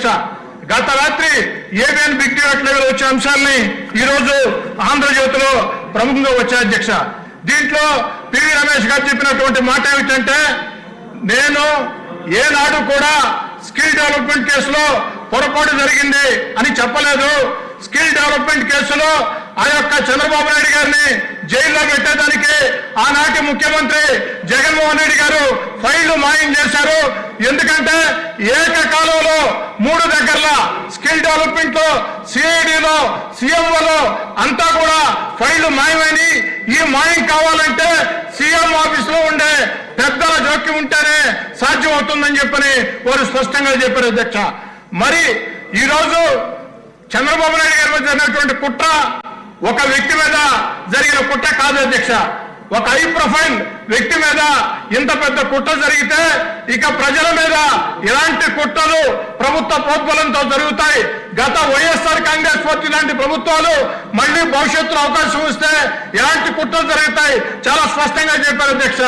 అధ్యక్ష గత రాత్రి ఏబిఎన్ బిగ్ డిబేట్ లెవెల్ వచ్చే అంశాలని ఈ రోజు ఆంధ్రజ్యోతిలో ప్రముఖంగా వచ్చాయి అధ్యక్ష. దీంట్లో పివి రమేష్ గారు చెప్పినటువంటి మాట ఏమిటంటే నేను ఏనాడు కూడా స్కిల్ డెవలప్మెంట్ కేసులో పొరపాటు జరిగింది అని చెప్పలేదు. స్కిల్ డెవలప్మెంట్ కేసులో ఆ యొక్క చంద్రబాబు నాయుడు గారిని జైల్లో పెట్టేదానికి ఆనాటి ముఖ్యమంత్రి జగన్మోహన్ రెడ్డి గారు ఫైళ్ళు మాయం చేశారు. ఎందుకంటే ఏకకాలం మూడు దగ్గరలో స్కిల్ డెవలప్మెంట్లో సిఐడిలో సీఎంఓలో అంతా కూడా ఫైళ్ళు మాయమని ఈ మాయం కావాలంటే సీఎం ఆఫీస్లో ఉండే పెద్దల జోక్యం ఉంటేనే సాధ్యం అవుతుందని చెప్పని వారు స్పష్టంగా చెప్పారు అధ్యక్ష. మరి ఈరోజు చంద్రబాబు నాయుడు గారి మీద జరిగినటువంటి కుట్ర ఒక వ్యక్తి మీద జరిగిన కుట్ర కాదు అధ్యక్ష. ఒక హై ప్రొఫైల్ వ్యక్తి మీద ఇంత పెద్ద కుట్ర జరిగితే ఇక ప్రజల మీద ఇలాంటి కుట్రలు ప్రభుత్వ ప్రోద్బలంతో జరుగుతాయి. గత వైఎస్ఆర్ కాంగ్రెస్ పార్టీ లాంటి ప్రభుత్వాలు మళ్ళీ భవిష్యత్తులో అవకాశం ఇస్తే ఇలాంటి కుట్రలు జరుగుతాయి. చాలా స్పష్టంగా చెప్పారు అధ్యక్ష.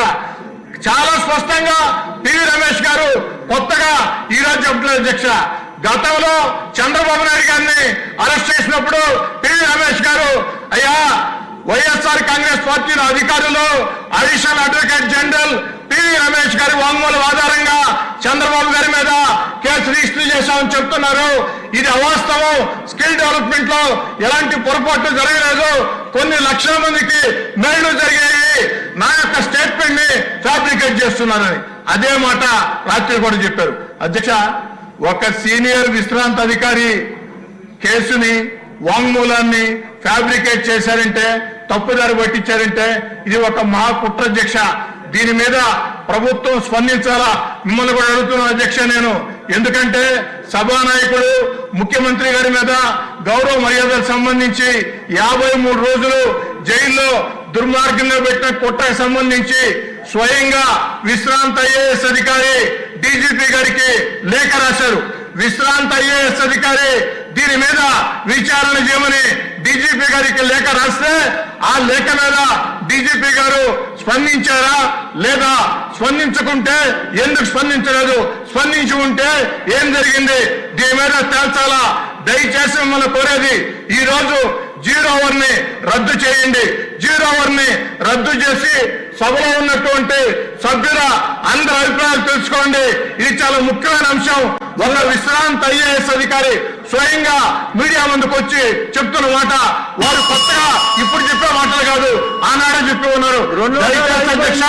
చాలా స్పష్టంగా పివి రమేష్ గారు కొత్తగా ఈరోజు చెప్పలేదు అధ్యక్ష. గతంలో చంద్రబాబు నాయుడు గారిని అరెస్ట్ చేసినప్పుడు పివి రమేష్ గారు అయ్యా వైఎస్ఆర్ కాంగ్రెస్ పార్టీ అధికారులు additional advocate general PV Ramesh గారి వాంగ్మూలం ఆధారంగా చంద్రబాబు గారి మీద కేసు రిజిస్టర్ చేశామని చెప్తున్నారు. ఇది అవాస్తవం. స్కిల్ డెవలప్మెంట్లో ఎలాంటి పొరపాట్లు జరగలేదు. కొన్ని లక్షల మందికి మేళ్ళు జరిగాయి. నా యొక్క స్టేట్మెంట్ని ఫ్యాబ్రికేట్ చేస్తున్నారని అదే మాట రాత్రి కూడా చెప్పారు. అధ్యక్ష ఒక సీనియర్ విశ్రాంత అధికారి కేసుని వాంగ్మూలాన్ని ఫ్యాబ్రికేట్ చేశారంటే తప్పుదారి పట్టించారంటే ఇది ఒక మహా కుట్ర అధ్యక్ష దీని మీద ప్రభుత్వం స్పందించాలా? మిమ్మల్ని కూడా అడుగుతున్నాను అధ్యక్ష నేను. ఎందుకంటే సభానాయకుడు ముఖ్యమంత్రి గారి మీద గౌరవ మర్యాదలకు సంబంధించి యాభై మూడు రోజులు జైల్లో దుర్మార్గంలో పెట్టిన కుట్రకు సంబంధించి స్వయంగా విశ్రాంత ఐఏఎస్ అధికారి డీజీపీ గారికి లేఖ రాశారు. విశ్రాంత ఐఏఎస్ అధికారి దీని మీద విచారణ చేయమని డీజీపీ గారికి లేఖ రాస్తే ఆ లేఖ మీద డీజీపీ గారు స్పందించారా లేదా స్పందించకుంటే ఎందుకు స్పందించలేదు? స్పందించి ఉంటే ఏం జరిగింది? దీని మీద తేల్చాలా? దయచేసి మిమ్మల్ని కోరేది ఈ రోజు జీరో అవర్ని రద్దు చేయండి. జీరో అవర్ని రద్దు చేసి సభలో ఉన్నటువంటి సభ్యుల అందరి అభిప్రాయాలు తెలుసుకోండి. ఇది చాలా ముఖ్యమైన అంశం. ఒక విశ్రాంత ఐఏఎస్ అధికారి స్వయంగా మీడియా ముందుకు వచ్చి చెప్తున్న మాట వారు కొత్తగా ఇప్పుడు చెప్పే మాటలు కాదు ఆనాడే చెప్పి ఉన్నారు. అధ్యక్ష